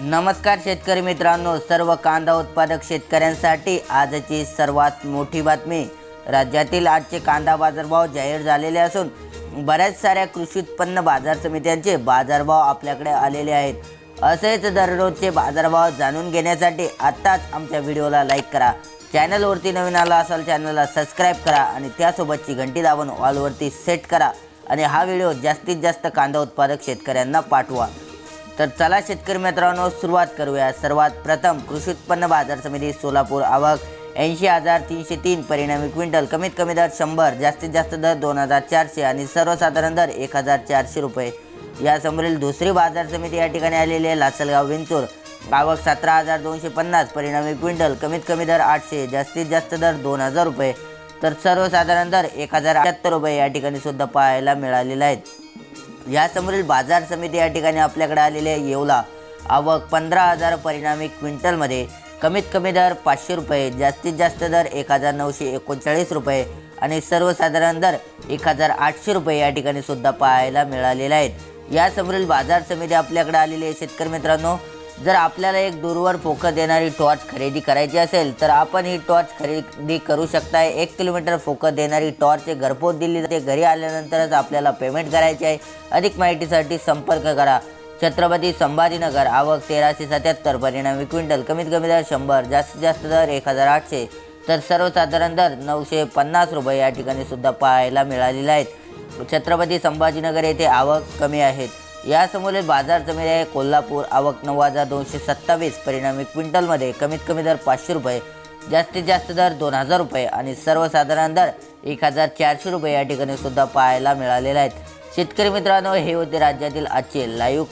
नमस्कार शेतकरी मित्रांनो सर्व कांदा उत्पादक शेतकऱ्यांसाठी आजची सर्वात मोठी बातमी. राज्यातील आजचे कांदा बाजारभाव जाहीर झालेले असून बऱ्याच साऱ्या कृषी उत्पन्न बाजार समित्यांचे बाजारभाव आपल्याकडे आलेले आहेत. असेच दररोजचे बाजारभाव जाणून घेण्यासाठी आत्ताच आमच्या व्हिडिओला लाईक करा. चॅनलवरती नवीन आला असाल चॅनलला सबस्क्राईब करा आणि त्यासोबतची घंटी दाबून ऑलवरती सेट करा आणि हा व्हिडिओ जास्तीत जास्त कांदा उत्पादक शेतकऱ्यांना पाठवा. तर चला शेतकरी मित्रांनो सुरुवात करूया. सर्वात प्रथम कृषी उत्पन्न बाजार समिती सोलापूर आवक ऐंशी हजार तीनशे तीन परिणामी क्विंटल कमीत कमी दर शंभर जास्तीत जास्त दर दोन हजार चारशे आणि सर्वसाधारण दर एक हजार चारशे रुपये. यासमोरील दुसरी बाजार समिती या ठिकाणी आलेली आहे लासलगाव विंचूर. आवक सतरा हजार दोनशे पन्नास परिणामी क्विंटल कमीत कमी दर आठशे जास्तीत जास्त दर दोन हजार रुपये. तर सर्वसाधारण दर एक हजार अठ्याहत्तर रुपये या ठिकाणी सुद्धा पाहायला मिळालेला आहेत. यासमोरील बाजार समिती या ठिकाणी आपल्याकडे आलेली आहे. येवला. आवक पंधरा हजार परिणामी क्विंटलमध्ये कमीत कमी दर पाचशे रुपये जास्तीत जास्त दर एक हजार नऊशे एकोणचाळीस रुपये आणि सर्वसाधारण दर एक हजार आठशे रुपये या ठिकाणी सुद्धा पाहायला मिळालेले आहेत. यासमोरील बाजार समिती आपल्याकडे आलेली आहे. शेतकरी मित्रांनो जर आपल्याला एक दूरवर फोकस देणारी टॉर्च खरेदी करायची असेल तर आपण ही टॉर्च खरेदी करू शकताय. एक किलोमीटर फोकस देणारी टॉर्च घरपोच दिली जाते. घरी आल्यानंतरच आपल्याला पेमेंट करायचे आहे. अधिक माहितीसाठी संपर्क करा. छत्रपती संभाजीनगर आवक तेराशे सत्याहत्तर परिणामी क्विंटल. कमीत कमी दर शंभर जास्तीत जास्त दर एक हजार आठशे. तर सर्वसाधारण दर नऊशे पन्नास रुपये या ठिकाणी सुद्धा पाहायला मिळालेले आहेत. छत्रपती संभाजीनगर येथे आवक कमी आहेत यासमोरील बाजार समिती आहे. कोल्हापूर आवक नऊ हजार दोनशे सत्तावीस. परिणामी क्विंटलमध्ये कमीत कमी दर पाचशे रुपये जास्तीत जास्त दर दोन हजार रुपये आणि सर्वसाधारण दर एक हजार चारशे रुपये या ठिकाणी सुद्धा पाहायला मिळालेले आहेत. शेतकरी मित्रांनो हे होते राज्यातील आजचे लाईव्ह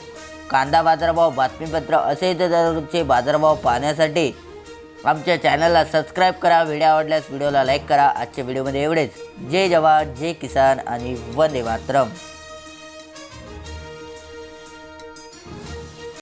कांदा बाजारभाव बातमीपत्र असे दररोजचे बाजारभाव पाहण्यासाठी. आमच्या चॅनलला सबस्क्राईब करा व्हिडिओ आवडल्यास व्हिडिओला लाईक करा. आजच्या व्हिडिओमध्ये एवढेच. जय जवान जय किसान आणि वंदे मातरम.